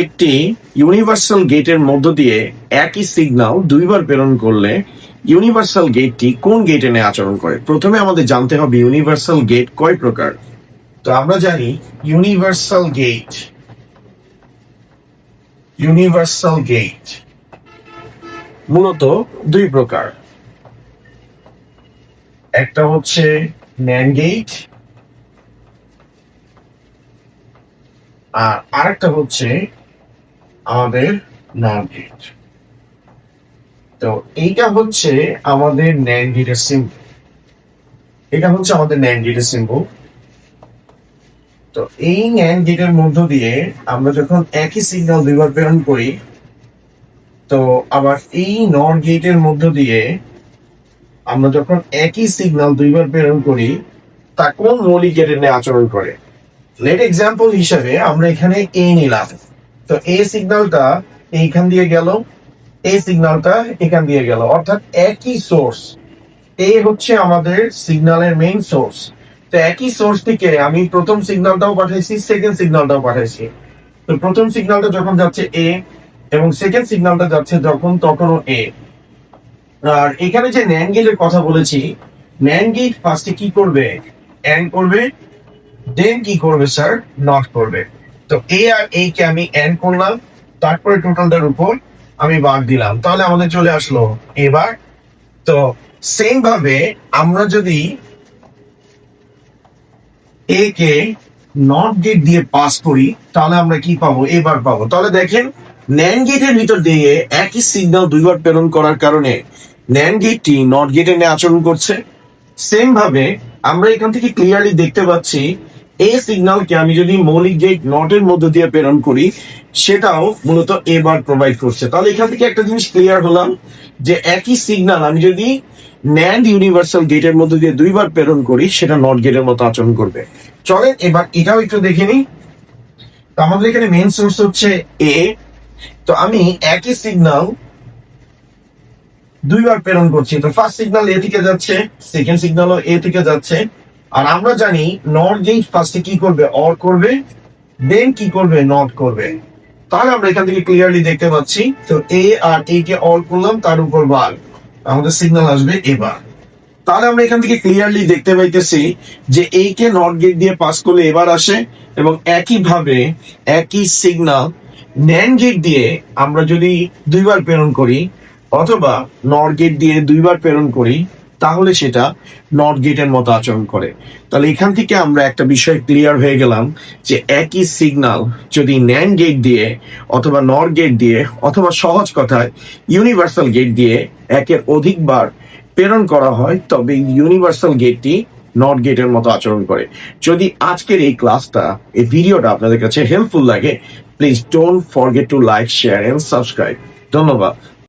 একটি ইউনিভার্সাল গেটের মধ্য দিয়ে একই সিগন্যাল দুইবার প্রেরণ করলে ইউনিভার্সাল গেটটি কোন গেট এনে আচরণ করে? প্রথমে আমাদের জানতে হবে ইউনিভার্সাল গেট কয় প্রকার? তো আমরা জানি ইউনিভার্সাল গেট ইউনিভার্সাল গেট মূলত দুই প্রকার। একটা হচ্ছে ন্যান গেট আর আরেকটা হচ্ছে আমাদের নট গেট তো এইটা হচ্ছে আমাদের ন্যান গেটের সিম্বল এটা হচ্ছে আমাদের ন্যান গেটের সিম্বল তো এই ন্যান গেটের মধ্য দিয়ে আমরা যখন একই সিগন্যাল দুইবার প্রেরণ করি, তো আবার এই নট গেটের মধ্য দিয়ে আমরা যখন একই সিগন্যাল দুইবার প্রেরণ করি, তা কোন মৌলিক গেটের নিয়ে আচরণ করে? লেট এক্সাম্পল হিসাবে আমরা এখানে এ নিলাম। তো এ সিগন্যালটা এইখান দিয়ে গেল এই সিগন্যালটা এখান দিয়ে গেল। অর্থাৎ একই সোর্স এ হচ্ছে আমাদের সিগন্যালের মেইন সোর্স তো একই সোর্স থেকে আমি প্রথম সিগন্যালটাও পাঠাইছি সেকেন্ড সিগন্যালটাও পাঠাইছি। তো প্রথম সিগন্যালটা যখন যাচ্ছে এ এবং সেকেন্ড সিগন্যালটা যাচ্ছে যখন, তখনও এ। আর এখানে যে ন্যান গেটের কথা বলেছি ন্যান গেট ফার্স্টে কি করবে? অ্যান্ড করবে? দেন কি করবে স্যার নট করবে। তো এ আর এই কে আমি এন্ড করলাম, তারপরে টোটালটার উপর আমি বাদ দিলাম। তাহলে আমাদের চলে আসলো এবার তো সেম ভাবে আমরা যদি এ কে নট গেট দিয়ে পাস করি, তাহলে আমরা কি পাবো? এবার পাবো। তাহলে দেখেন ন্যান গেটের ভিতর দিয়ে একই সিগন্যাল দুইবার প্রেরণ করার কারণে ন্যান গেটটি নট গেটে নিয়ে আচরণ করছে। সেম ভাবে আমরা এখান থেকে ক্লিয়ারলি দেখতে পাচ্ছি এই সিগন্যালকে আমি যদি মৌলিক যে নটের মধ্য দিয়ে প্রেরণ করি, সেটাও মূলত এবার প্রোভাইড করছে। তাহলে এখান থেকে একটা জিনিস ক্লিয়ার হলাম, যে একই সিগন্যাল আমি যদি ন্যান্ড ইউনিভার্সাল গেটের মধ্য দিয়ে দুইবার প্রেরণ করি, সেটা নট গেটের মতো আচরণ করবে। চলেন এবার এটাও একটু দেখে নিই। আমাদের এখানে মেন সোর্স হচ্ছে এ তো আমি একই সিগন্যাল দুইবার প্রেরণ করছি। তো ফার্স্ট সিগন্যাল এ থেকে যাচ্ছে সেকেন্ড সিগন্যালও এ থেকে যাচ্ছে। আর আমরা জানি নট গেট ফার্স্টে কি করবে অর করবে দেন কি করবে নট করবে। তাহলে আমরা এখান থেকে ক্লিয়ারলি দেখতে পাচ্ছি, তো এ আর এ কে অল করলাম, তার উপর বার। আমাদের সিগন্যাল আসবে এবার। তাহলে আমরা এখান থেকে ক্লিয়ারলি দেখতে পাইতেছি যে এই কে নট গেট দিয়ে পাস করলে এবার আসে, এবং একই ভাবে একই সিগনাল ন্যান গেট দিয়ে আমরা যদি দুইবার প্রেরণ করি, অথবা নট গেট দিয়ে দুইবার প্রেরণ করি তাহলে সেটা নট গেটের মতো আচরণ করে। তাহলে এখান থেকে আমরা একটা বিষয় ক্লিয়ার হয়ে গেলাম যে একই সিগন্যাল যদি ন্যান গেট দিয়ে অথবা নট গেট দিয়ে অথবা সহজ কথায় ইউনিভার্সাল গেট দিয়ে একের অধিকবার প্রেরণ করা হয়, তবে ইউনিভার্সাল গেটটি নট গেটের মতো আচরণ করে। যদি আজকের এই ক্লাসটা এই ভিডিওটা আপনাদের কাছে হেল্পফুল লাগে please don't forget to like share and subscribe ধন্যবাদ।